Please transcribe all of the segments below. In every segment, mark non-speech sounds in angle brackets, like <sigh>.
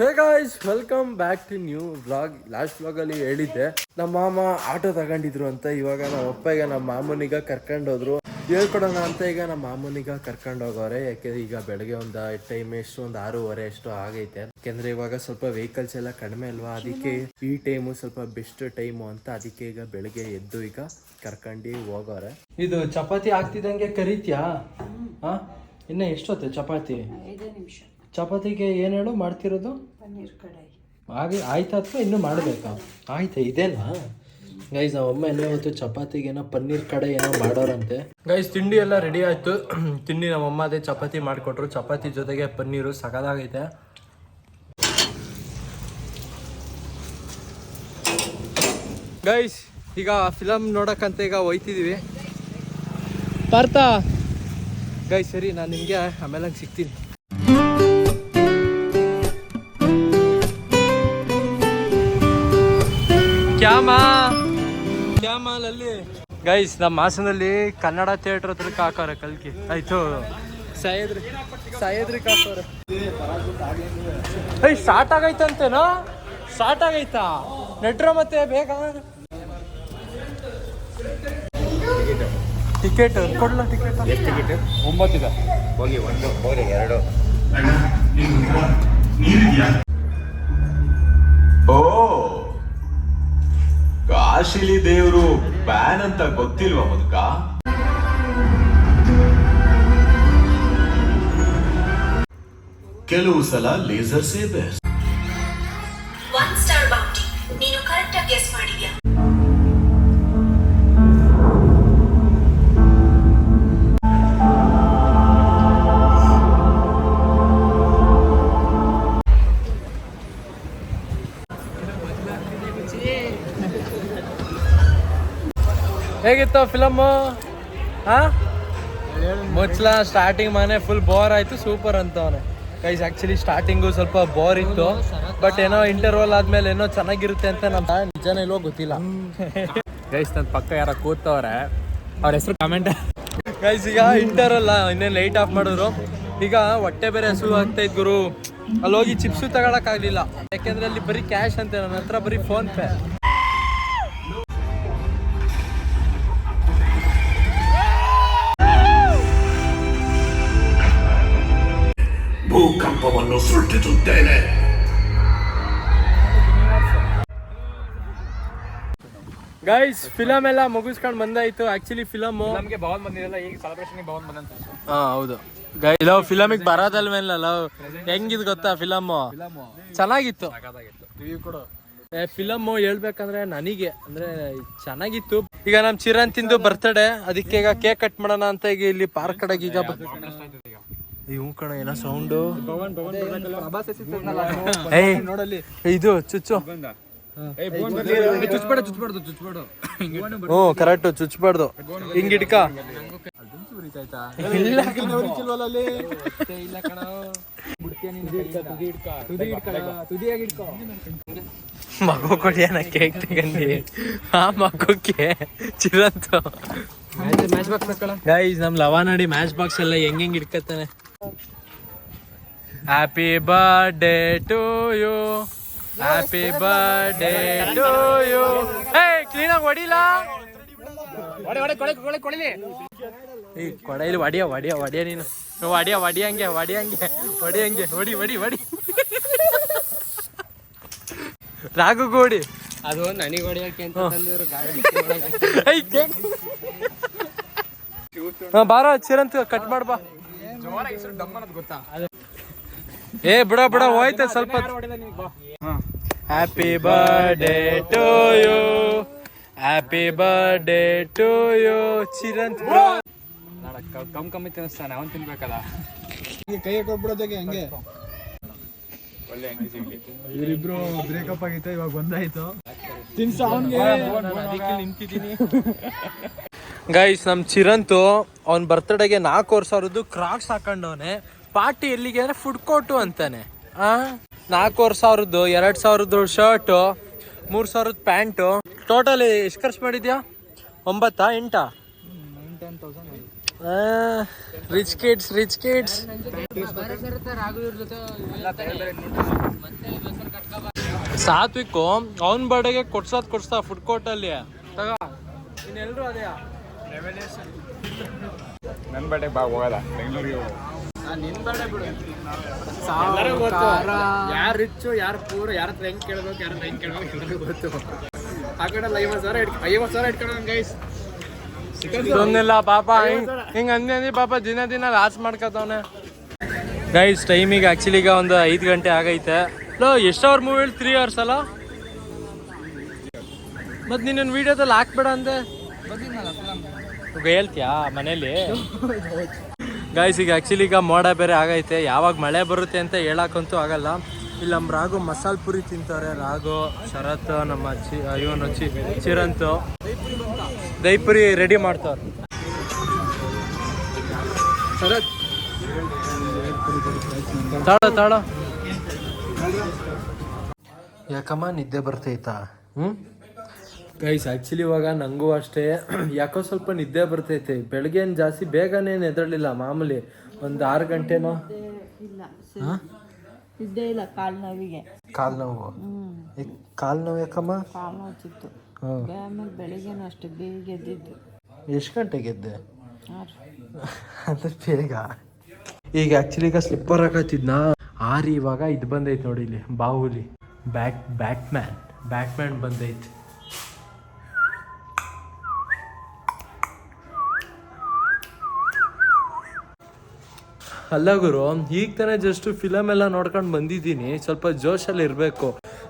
Hey guys welcome back to new vlog last ವ್ಲಾಗಲ್ಲಿ ಹೇಳಿದ್ದೆ ನಮ್ಮ ಮಾಮ ಆಟೋ ತಗೊಂಡಿದ್ರು ಅಂತ. ಇವಾಗ ನಮ್ಮ ಅಪ್ಪ ಈಗ ನಮ್ಮ ಮಾಮೂನಿಗ ಕರ್ಕೊಂಡು ಹೋದ್ರು. ಹೇಳ್ಕೊಡೋಣ ಅಂತ ಈಗ ನಮ್ಮ ಮಾಮೂನಿಗ ಕರ್ಕೊಂಡು ಹೋಗೋರೆ. ಯಾಕೆಂದ್ರೆ ಈಗ ಬೆಳಗ್ಗೆ ಒಂದು ಟೈಮ್ ಎಷ್ಟು ಒಂದು ಆರೂವರೆ ಎಷ್ಟು ಆಗೈತೆ. ಯಾಕೆಂದ್ರೆ ಇವಾಗ ಸ್ವಲ್ಪ ವೆಹಿಕಲ್ಸ್ ಎಲ್ಲ ಕಡಿಮೆ ಅಲ್ವಾ? ಅದಕ್ಕೆ ಈ ಟೈಮು ಸ್ವಲ್ಪ ಬೆಸ್ಟ್ ಟೈಮು ಅಂತ ಅದಕ್ಕೆ ಈಗ ಬೆಳಗ್ಗೆ ಎದ್ದು ಈಗ ಕರ್ಕೊಂಡು ಹೋಗೋರೆ. ಇದು ಚಪಾತಿ ಆಗ್ತಿದಂಗೆ ಕರಿತ್ಯಾ? ಹಾ? ಇನ್ನ ಎಷ್ಟೊತ್ತೆ ಚಪಾತಿ? ನಿಮಿಷ. ಚಪಾತಿಗೆ ಏನು ಹೇಳು ಮಾಡ್ತಿರೋದು? ಪನ್ನೀರ್ ಕಡಾಯಿ. ಹಾಗೆ ಆಯ್ತಾ ಅಥವಾ ಇನ್ನೂ ಮಾಡಬೇಕಾ? ಆಯ್ತಾ ಇದೇನಾ ಗೈಸ್ ನಮ್ಮ ಅಮ್ಮ ಏನೋ ಇವತ್ತು ಚಪಾತಿಗೆ ಏನೋ ಪನ್ನೀರ್ ಕಡೆ ಏನೋ ಮಾಡೋರಂತೆ. ಗೈಸ್ ತಿಂಡಿ ಎಲ್ಲ ರೆಡಿ ಆಯ್ತು. ತಿಂಡಿ ನಮ್ಮ ಅಮ್ಮ ಅದೇ ಚಪಾತಿ ಮಾಡಿಕೊಟ್ರು. ಚಪಾತಿ ಜೊತೆಗೆ ಪನ್ನೀರು ಸಕದಾಗೈತೆ ಗೈಸ್ ಈಗ ಫಿಲಮ್ ನೋಡೋಕ್ಕಂತ ಈಗ ಹೋಯ್ತಿದೀವಿ. ಪಾರ್ಥ! ಗೈಸ್ ಸರಿ ನಾನು ನಿಮಗೆ ಆಮೇಲೆ ಸಿಗ್ತೀನಿ. ಕ್ಯಾಮ ಅಲ್ಲಿ ಗೈಸ್ ನಮ್ಮ ಹಾಸನಲ್ಲಿ ಕನ್ನಡ ಥಿಯೇಟರ್ ಹತ್ರ ಕಾಕಾರ ಕಲ್ಕಿ. ಆಯ್ತು. ಸಹ್ಯಾದ್ರಿ ಸಹ್ಯಾದ್ರಿ ಹಾಕೋರೆ ಏಯ್ ಸ್ಟಾರ್ಟ್ ಆಗೈತಂತೇನೋ? ಸ್ಟಾರ್ಟ್ ಆಗೈತಾ? ನೆಟ್ರ ಮತ್ತೆ ಬೇಗ. ಟಿಕೆಟ್ ಕೊಡ್ಲ ಟಿಕೆಟ್ ಟಿಕೆಟ್ ಒಂಬತ್ತಿದೆ. ಹೋಗಿ ಒಂದು ಹೋಗಿ ಎರಡು. ಕಾಶಿಲಿ ದೇವರು ಬ್ಯಾನ್ ಅಂತ ಗೊತ್ತಿಲ್ವಾ ಮುದುಕ? ಕೆಲವು ಸಲ ಲೇಸರ್ ಸೇ ಹೇಗಿತ್ತು ಫಿಲಮ್ಮು ಹಾ? ಮುಚ್ಚಲ ಸ್ಟಾರ್ಟಿಂಗ್ ಮನೆ ಫುಲ್ ಬೋರ್ ಆಯ್ತು ಸೂಪರ್ ಅಂತವನೆ ಗೈಸ್ ಆಕ್ಚುಲಿ ಸ್ಟಾರ್ಟಿಂಗು ಸ್ವಲ್ಪ ಬೋರ್ ಇತ್ತು. ಬಟ್ ಏನೋ ಇಂಟರ್ವಲ್ ಆದ್ಮೇಲೆ ಏನೋ ಚೆನ್ನಾಗಿರುತ್ತೆ ಅಂತ ನಮ್ಮ ನಿಜನ ಇಲ್ವೋ ಗೊತ್ತಿಲ್ಲ. ಗೈಸ್ ನನ್ನ ಪಕ್ಕ ಯಾರ ಕೂತವ್ರೆ. ಅವ್ರ ಹೆಸರು ಕಮೆಂಟ್ ಗೈಸ್ ಈಗ ಇಂಟರ್ವಲ್ ಇನ್ನೇನು ಲೈಟ್ ಆಫ್ ಮಾಡಿದ್ರು. ಈಗ ಹೊಟ್ಟೆ ಬೇರೆ ಹಸು ಆಗ್ತಾ ಇದ್ ಗುರು. ಅಲ್ಲಿ ಹೋಗಿ ಚಿಪ್ಸು ತಗೊಳಕ್ ಆಗ್ಲಿಲ್ಲ. ಯಾಕೆಂದ್ರೆ ಅಲ್ಲಿ ಬರೀ ಕ್ಯಾಶ್ ಅಂತೆ ನನ್ನ ಹತ್ರ ಬರೀ ಫೋನ್ ಪೇ ಭೂಕಂಪವನ್ನು ಸೃಷ್ಟಿಸುತ್ತೇನೆ. ಗೈಸ್ ಫಿಲಮ್ ಎಲ್ಲ ಮುಗಿಸ್ಕೊಂಡು ಬಂದಾಯ್ತು. ಆಕ್ಚುಲಿ ಫಿಲಮ್ ನಮಗೆ ಭವನ್ ಬಂದಿರಲ್ಲ ಈಗ ಸೆಲೆಬ್ರೇಷನ್ ಭವನ್ ಬಂದಂತ ಹಾ ಹೌದು. ಲವ್ ಫಿಲಮಿಗೆ ಬರೋದಲ್ವೇನಲ್ಲ ಲವ್ ಹೆಂಗಿದ್ ಗೊತ್ತಾ ಫಿಲಮ್ ಚೆನ್ನಾಗಿತ್ತು. ಏ ಫಿಲಮ್ ಹೇಳ್ಬೇಕಂದ್ರೆ ನನಗೆ ಅಂದ್ರೆ ಚೆನ್ನಾಗಿತ್ತು. ಈಗ ನಮ್ ಚಿರಂತಿಂದು ಬರ್ತಡೆ ಅದಕ್ಕೆ ಈಗ ಕೇಕ್ ಕಟ್ ಮಾಡೋಣ ಅಂತ ಈಗ ಇಲ್ಲಿ ಪಾರ್ಕ್ ಕಡೆಗೆ ಈಗ. ಇವ್ ಕಣ ಏನೋ ಸೌಂಡು ಇದು ಚುಚ್ಚು. ಹ್ಞೂ ಕರೆಕ್ಟ್ ಚುಚ್ಬಾರ್ದು ಹಿಂಗ್ ಇಡ್ಕ ಇಲ್ಲ ಮಗು ಕೊಡಿಯನ ಕೇಕ್ ತಗೊಂಡಿ. ಆ ಮಗುಕ್ಕೆ ಚಿರಂತು. ಮ್ಯಾಚ್ ಬಾಕ್ಸ್ ಹಾಕಳ ಗೈಸ್ ನಮ್ ಲವಾನಡಿ ಮ್ಯಾಚ್ ಬಾಕ್ಸ್ ಎಲ್ಲ ಹೆಂಗ್ ಹೆಂಗ್ ಇಡ್ಕತ್ತಾನೆ happy birthday to you happy birthday to you hey ಕ್ಲೀನಾಗಿ ಹೊಡಿಲ್ಲ ಈ ಕೊಡೆಯಲ್ಲಿ ಒಡಿಯ ಒಡಿಯ ಒಡಿಯ ನೀನು. ಒಡಿಯ ಒಡಿಯಂಗೆ ಒಡಿಯಂಗೆ ಒಡಿಯಂಗೆ ಹೊಡಿ ಹೊಡಿ ಹೊಡಿ. ರಾಘು ಗೋಡಿ. ಅದು ನನಗೆ ಹೊಡಿಯಕ್ಕೆ ಅಂತ ತಂದಿದ್ರು ಗಾಡಿ ಬಾರ ಚಿರಂತ್ ಕಟ್ ಮಾಡ್ಬಾ. ಏ ಬಿಡ ಬಿಡ ಹೋಯ್ತು ಸ್ವಲ್ಪ happy birthday to you happy birthday to you Chiranth bro come ಕಮ್ಮಿ ತಿನ್ನಿಸ್ತಾನೆ ಅವನ್ ತಿನ್ಬೇಕಲ್ಲ ಕೈ ಕೊಟ್ಬಿಡೋದಕ್ಕೆ ಹಂಗೆ ಇವರಿಬ್ರು ಬ್ರೇಕಪ್ ಆಗಿತ್ತು ಇವಾಗ ಬಂದಾಯ್ತು ತಿನ್ಸ ನಿಂತಿದ್ದೀನಿ ಗೈಸ್ ನಮ್ ಚಿರಂತು ಅವ್ನ ಬರ್ತ್ಡೇಗೆ ನಾಲ್ಕು ವರ್ಷ ಅವ್ರದ್ದು ಕ್ರಾಕ್ಸ್ ಹಾಕೊಂಡವನೆ. ಪಾರ್ಟಿ ಎಲ್ಲಿಗೆ ಅಂದ್ರೆ ಫುಡ್ ಕೋರ್ಟು ಅಂತಾನೆ. ನಾಲ್ಕು ವರ್ಷ ಅವ್ರದ್ದು ಎರಡ್ ಸಾವಿರದ ಶರ್ಟು ಮೂರ್ ಸಾವಿರದ ಪ್ಯಾಂಟು ಟೋಟಲ್ ಎಷ್ಟು ಖರ್ಚು ಮಾಡಿದ್ಯಾ? ಒಂಬತ್ತಾ, ಎಂಟಾ? ರಿಚ್ ಕಿಡ್ಸ್ ರಿಚ್ ಕಿಡ್ಸ್ ಸಾತ್ವಿಕ್ಕು ಅವನ್ ಬರ್ಡೆಗೆ ಕೊಡ್ಸೋದು ಕೊಡ್ಸ್ತಾ ಫುಡ್ ಕೋರ್ಟ್ ಅಲ್ಲಿ. ತಗ, ಇನ್ನೆಲ್ರು ಅದೇ. ನನ್ನ ಬಟ್ಟೆ ಬಾ ಹೋಗಲ್ಲ ಬೆಂಗಳೂರಿಗೆ ಯಾರು ರಿಚ್ಚು ಯಾರು ಪೂರ ಯಾರ ಹತ್ರ ಹೆಂಗ್ ಕೇಳ್ಬೇಕು ಯಾರ ಹತ್ರ ಹೆಂಗ್ ಕೇಳ್ಬೇಕು ಎಲ್ರಿಗೂ ಗೊತ್ತು. ಆ ಕಡೆ ಐವತ್ತು ಸಾವಿರ ಐವತ್ತು ಸಾವಿರ ಗೈಸ್ ಇದೊಂದಿಲ್ಲ ಪಾಪ ಹಿಂಗ್ ಹಿಂಗ್ ಅಂದಿ ಅಂದಿ ಪಾಪ ದಿನ ದಿನ ಲಾಸ್ ಮಾಡ್ಕೊತವನೆ. ಗೈಸ್ ಟೈಮಿಗೆ ಆಕ್ಚುಲಿ ಈಗ ಒಂದು ಐದು ಗಂಟೆ ಆಗೈತೆ. ಲೋ ಎಷ್ಟು ಅವರ್ ಮೂವಿ ತ್ರೀ ಅವರ್ಸ್ ಅಲ್ಲ? ಮತ್ತು ನೀನು ವಿಡಿಯೋದಲ್ಲಿ ಹಾಕ್ಬೇಡ ಅಂದೆ. ಹೇಳ್ತೀಯಾ ಮನೇಲಿ? ಗಾಯ್ಸ್ ಈಗ ಆ್ಯಕ್ಚುಲಿ ಈಗ ಮೋಡ ಬೇರೆ ಆಗೈತೆ. ಯಾವಾಗ ಮಳೆ ಬರುತ್ತೆ ಅಂತ ಹೇಳಕ್ಕಂತೂ ಆಗಲ್ಲ. ಇಲ್ಲಿ, ನಮ್ಮ ರಾಗು ಮಸಾಲ ಪುರಿ ತಿಂತಾರೆ. ರಾಗು ಶರತ್, ನಮ್ಮ ಚಿ ಇವನು ಚಿ ಚಿರಂತು. ದೈಪುರಿ ರೆಡಿ ಮಾಡ್ತಾರೆ ಶರತ್. ತಾಳ ತಾಳ. ಯಾಕಮ್ಮ, ನಿದ್ದೆ ಬರ್ತೈತಾ ಹ್ಞೂ ಗೈಸ್ ಆ್ಯಕ್ಚುಲಿ ಇವಾಗ ನನಗೂ ಅಷ್ಟೇ. ಯಾಕೋ ಸ್ವಲ್ಪ ನಿದ್ದೆ ಬರ್ತೈತೆ. ಬೆಳಗ್ಗೆ ಏನು ಜಾಸ್ತಿ ಬೇಗನೆ ಎದರಲಿಲ್ಲ ಮಾಮೂಲಿ. ಒಂದು ಆರು ಗಂಟೆನೋ? ಇಲ್ಲ ಸರಿ. ಇಲ್ಲ ಕಾಲು ನೋವಿಗೆ. ಕಾಲು ನೋವು? ಕಾಲು ನೋವು ಯಾಕಮ್ಮ? ಕಾಲು ಆಮೇಲೆ ಬೆಳಿಗ್ಗೆನೂ ಅಷ್ಟೇ ಬೇಗ ಎದ್ದಿದ್ದು. ಎಷ್ಟು ಗಂಟೆಗೆ ಎದ್ದೆ? ಅಂದ್ರೆ ಬೇಗ. ಈಗ ಆ್ಯಕ್ಚುಲಿ ಈಗ ಸ್ಲಿಪ್ಪರ್ ಹಾಕತ್ತಿದ್ನ? ಆರಿ ಇವಾಗ ಇದು ಬಂದೈತೆ ನೋಡಿ ಇಲ್ಲಿ ಬಾಹುಲಿ. Bat Batman Batman Batman ಬಂದೈತೆ. ಅಲ್ಲ ಗುರು ಈಗ ತಾನೇ ಜಸ್ಟ್ ಫಿಲಮ್ ಎಲ್ಲ ನೋಡ್ಕೊಂಡು ಬಂದಿದ್ದೀನಿ ಸ್ವಲ್ಪ ಜೋಶಲ್ಲಿ ಇರಬೇಕು.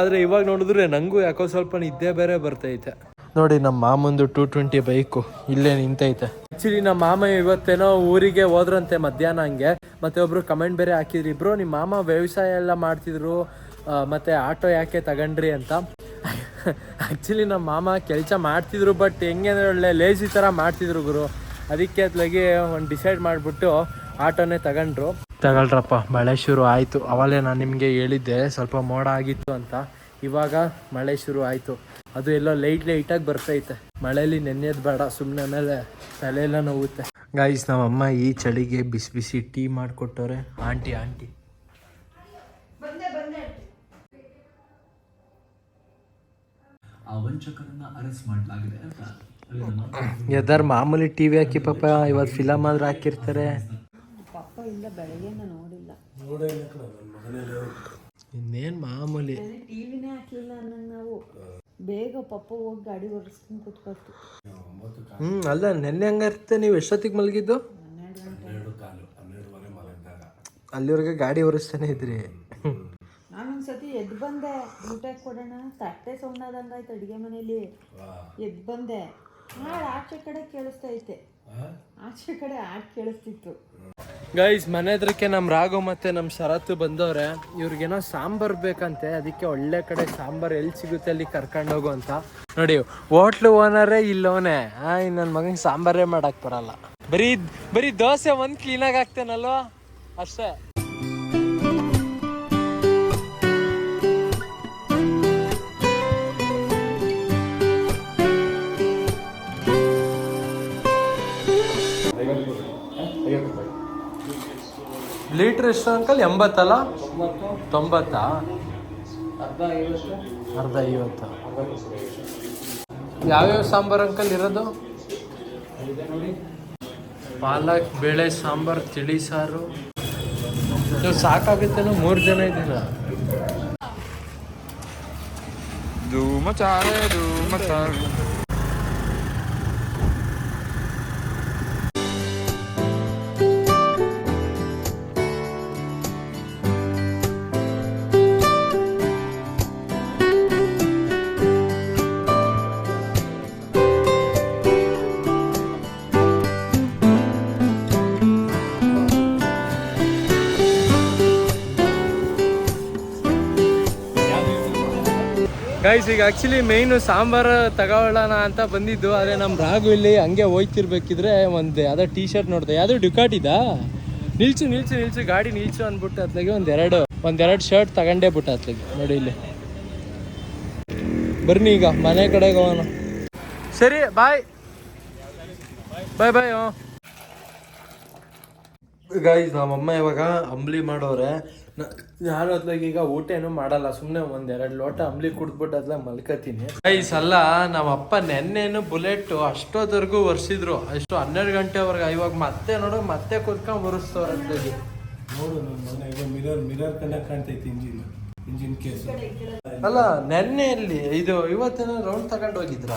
ಆದರೆ ಇವಾಗ ನೋಡಿದ್ರೆ ನನಗೂ ಯಾಕೋ ಸ್ವಲ್ಪ ನಿದ್ದೆ ಬೇರೆ ಬರ್ತೈತೆ. ನೋಡಿ ನಮ್ಮ ಮಾಮಂದು ಟೂ ಟ್ವೆಂಟಿ ಬೈಕು ಇಲ್ಲೇ ನಿಂತೈತೆ. ಆ್ಯಕ್ಚುಲಿ ನಮ್ಮ ಮಾಮ ಇವತ್ತೇನೋ ಊರಿಗೆ ಹೋದ್ರಂತೆ ಮಧ್ಯಾಹ್ನ ಹಂಗೆ. ಮತ್ತೆ ಒಬ್ರು ಕಮೆಂಟ್ ಬೇರೆ ಹಾಕಿದ್ರು ಇಬ್ರು ನಿಮ್ಮ ಮಾಮ ವ್ಯವಸಾಯ ಎಲ್ಲ ಮಾಡ್ತಿದ್ರು ಮತ್ತೆ ಆಟೋ ಯಾಕೆ ತಗೊಂಡ್ರಿ ಅಂತ? ಆ್ಯಕ್ಚುಲಿ ನಮ್ಮ ಮಾಮ ಕೆಲಸ ಮಾಡ್ತಿದ್ರು ಬಟ್ ಹೆಂಗೆ ಅಂದ್ರೆ ಒಳ್ಳೆ ಲೇಜಿ ಥರ ಮಾಡ್ತಿದ್ರು ಗುರು. ಅದಕ್ಕೆ ಅತ್ಲಾಗಿ ಒಂದು ಡಿಸೈಡ್ ಮಾಡಿಬಿಟ್ಟು ಆಟೋನೇ ತಗೊಂಡ್ರು. ತಗೊಳ್ರಪ್ಪ ಮಳೆ ಶುರು ಆಯಿತು. ಅವಲೇ ನಾನು ನಿಮಗೆ ಹೇಳಿದ್ದೆ ಸ್ವಲ್ಪ ಮೋಡ ಆಗಿತ್ತು ಅಂತ. ಇವಾಗ ಮಳೆ ಶುರು ಆಯಿತು. ಅದು ಎಲ್ಲೋ ಲೈಟ್ ಲೈಟಾಗಿ ಬರ್ತೈತೆ. ಮಳೆಯಲ್ಲಿ ನೆನೆಯೋದು ಬೇಡ ಸುಮ್ಮನೆ ಮೇಲೆ ತಲೆಯೆಲ್ಲ ನೋವುತ್ತೆ. ಗಾಯ್ಸ್ ನಮ್ಮಮ್ಮ ಈ ಚಳಿಗೆ ಬಿಸಿ ಬಿಸಿ ಟೀ ಮಾಡಿಕೊಟ್ಟವ್ರೆ. ಆಂಟಿ ಆಂಟಿ ಎದರ್ ಮಾಮೂಲಿ ಟಿವಿ ಹಾಕಿ ಪಾಪ ಇವತ್ತು ಫಿಲಮ್ ಆದ್ರೆ ಹಾಕಿರ್ತಾರೆ. ಇಲ್ಲ ಬೆಳಗ್ಗೆನ ನೋಡಿಲ್ಲ ಇನ್ನೇನು ಮಾಮೂಲಿ. ಟಿವಿನೇ ಹಾಕ್ಲಿಲ್ಲ ಅನ್ನಂಗೆ ನಾವು. ಬೇಗ ಪಪ್ಪ ಹೋಗಿ ಗಾಡಿ ಓಡಿಸ್ಕೊಂಡು ಕೂತ್ಕೊಳ್ತು. ಹ್ಞೂ ಅಲ್ಲ ನೆನ್ನೆ ಹಂಗಿರುತ್ತೆ ನೀವು ಎಷ್ಟೊತ್ತಿಗೆ ಮಲಗಿದ್ದು? ಅಲ್ಲಿವರೆಗೆ ಗಾಡಿ ಓಡಿಸ್ತಾನೆ ಇದ್ರಿ. ನಾನೊಂದು ಸತಿ ಎದ್ದು ಬಂದೆ ಊಟ ಕೊಡೋಣ ತಟ್ಟೆ ಸೌಂಡ್ ಆದಂಗಾಯ್ತು ಅಡುಗೆ ಮನೇಲಿ. ಎದ್ದು ಬಂದೆ. ಹಾಡು ಆಚೆ ಕಡೆ ಕೇಳಿಸ್ತಾ ಐತೆ ಆಚೆ ಕಡೆ ಹಾಡು ಕೇಳಿಸ್ತಿತ್ತು. ಗೈಸ್ ಮನೆ ಹತ್ರಕ್ಕೆ ನಮ್ಮ ರಾಘು ಮತ್ತೆ ನಮ್ಮ ಶರತ್ತು ಬಂದವ್ರೆ. ಇವ್ರಿಗೇನೋ ಸಾಂಬಾರು ಬೇಕಂತೆ. ಅದಕ್ಕೆ ಒಳ್ಳೆ ಕಡೆ ಸಾಂಬಾರ್ ಎಲ್ಲಿ ಸಿಗುತ್ತೆ ಅಲ್ಲಿ ಕರ್ಕೊಂಡು ಹೋಗು ಅಂತ. ನೋಡಿ ಹೋಟ್ಲು ಓನರೇ ಇಲ್ಲವನೇ ಇನ್ನು ನನ್ನ ಮಗನಿಗೆ ಸಾಂಬಾರೇ ಮಾಡಕ್ಕೆ ಬರಲ್ಲ. ಬರೀ ಬರೀ ದೋಸೆ ಒಂದು ಕ್ಲೀನಾಗಿ ಹಾಕ್ತೇನಲ್ವಾ? ಅಷ್ಟೇ. ಲೀಟ್ರ್ ಎಷ್ಟು ಅಂಕಲ್ ಎಂಬತ್ತಲ್ಲ? ತೊಂಬತ್ತಾ? ಅರ್ಧ ಐವತ್ತು? ಯಾವ್ಯಾವ ಸಾಂಬಾರು ಅಂಕಲ್ ಇರೋದು? ಪಾಲಕ್, ಬೇಳೆ, ಸಾಂಬಾರು, ತಿಳಿ, ಸಾರು. ನೀವು ಸಾಕಾಗುತ್ತೇನೋ ಮೂರು ಜನ ಇದ್ದೀರ? ಧೂಮ ಚಾರೆ ಧೂಮ ಚಾರೆ ಗೈಸ್ ಈಗ ಆಕ್ಚುಲಿ ಮೇಯ್ನು ಸಾಂಬಾರು ತಗೊಳ್ಳೋಣ ಅಂತ ಬಂದಿದ್ದು, ಆದರೆ ನಮ್ಮ ರಾಘು ಇಲ್ಲಿ ಹಂಗೆ ಹೋಯ್ತಿರ್ಬೇಕಿದ್ರೆ ಒಂದು ಯಾವುದೋ ಟೀ ಶರ್ಟ್ ನೋಡಿದೆ. ಯಾವುದೋ ಡುಕಾಟಿದಾ ನಿಲ್ಚು ನಿಲ್ಚು ನಿಲ್ಚು ಗಾಡಿ ನಿಲ್ಚು ಅಂದ್ಬಿಟ್ಟು ಅತ್ಲಾಗೆ ಒಂದೆರಡು ಒಂದೆರಡು ಶರ್ಟ್ ತಗೊಂಡೇ ಬಿಟ್ಟು ಅತ್ಲಾಗೆ ನೋಡಿ ಇಲ್ಲಿ. ಬರ್ನಿ ಈಗ, ಮನೆ ಕಡೆಗೆ ಹೋಗೋಣ. ಸರಿ ಬಾಯ್ ಬಾಯ್ ಬಾಯ್ ಹ್ಞೂ ಗೈಸ್ ನಮ್ಮಮ್ಮ ಇವಾಗ ಅಂಬ್ಲಿ ಮಾಡೋರೆ. ನಾನು ಅದ್ಲಾಗ ಈಗ ಊಟ ಏನು ಮಾಡಲ್ಲ ಸುಮ್ಮನೆ ಒಂದೆರಡು ಲೋಟ ಅಂಬ್ಲಿ ಕುಡ್ದ್ಬಿಟ್ಟು ಅದ್ಲಾಗ ಮಲ್ಕತೀನಿ. ಗೈಸ್ ಅಲ್ಲ ನಮ್ಮ ಅಪ್ಪ ನೆನ್ನೆನು ಬುಲೆಟ್ ಅಷ್ಟೊತ್ತವರೆಗೂ ಒರೆಸಿದ್ರು. ಅಷ್ಟು ಹನ್ನೆರಡು ಗಂಟೆವರೆಗೆ ಇವಾಗ ಮತ್ತೆ ನೋಡು ಮತ್ತೆ ಕುತ್ಕೊಂಡು ಒರೆಸ್ತವ್ರೆ ಅದ್ಲಾಗಿ ನೋಡು ಮನೆಗೆ ಈಗ ಮಿರರ್ ಮಿರರ್ ಕಣ್ಣಾಗ ಕಾಣ್ತೈತಿ ಇಂಜಿನ್ ಇಂಜಿನ್ ಕೇಸ್ ಅಲ್ಲ ನೆನ್ನೆ ಇಲ್ಲಿ ಇದು ಇವತ್ತೇನೋ ರೌಂಡ್ ತಗೊಂಡು ಹೋಗಿದ್ರ?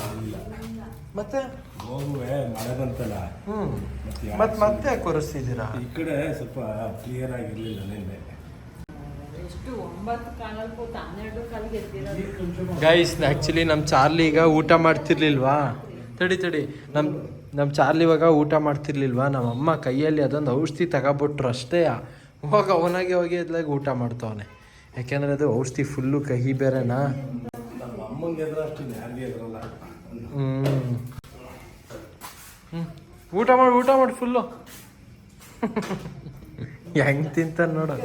ಮತ್ತೆ? ಹೋಗುವೆ ಮಳೆ ಬಂತಲ್ಲ ಹ್ಮ್. ಮತ್ತೆ ಮತ್ ಮತ್ತೆ ಯಾಕೆ ಒರೆಸ್ತಿದ್ದೀರಾ ಈ ಕಡೆ ಸ್ವಲ್ಪ ಕ್ಲಿಯರ್ ಆಗಿರ್ಲಿಲ್ಲ ನಿನ್ನೆ. ಗೈಸ್ ಆ್ಯಕ್ಚುಲಿ ನಮ್ಮ ಚಾರ್ಲಿ ಈಗ ಊಟ ಮಾಡ್ತಿರ್ಲಿಲ್ವಾ? ತಡಿ ತಡಿ. ನಮ್ಮ ನಮ್ಮ ಚಾರ್ಲಿ ಇವಾಗ ಊಟ ಮಾಡ್ತಿರ್ಲಿಲ್ವಾ? ನಮ್ಮ ಅಮ್ಮ ಕೈಯಲ್ಲಿ ಅದೊಂದು ಔಷಧಿ ತಗೊಬಿಟ್ರು ಅಷ್ಟೇ. ಹೋಗ ಅವನಾಗೆ ಹೋಗಿ ಅದ್ಲಾಗ ಊಟ ಮಾಡ್ತಾವನೆ. ಯಾಕೆಂದ್ರೆ ಅದು ಔಷಧಿ ಫುಲ್ಲು ಕಹಿ ಬೇರೆನಾ? ನಮ್ಮ ಅಮ್ಮಂಗೆ ಎದ್ರ ಅಷ್ಟು ಯಾರಿಗೆ ಎದ್ರಲ್ಲ ಹ್ಮ್ ಹ್ಮ್. ಊಟ ಮಾಡಿ ಊಟ ಮಾಡಿ ಫುಲ್ಲು <laughs> ಹೆಂಗ್ ತಿಂತಾನೆ ನೋಡು.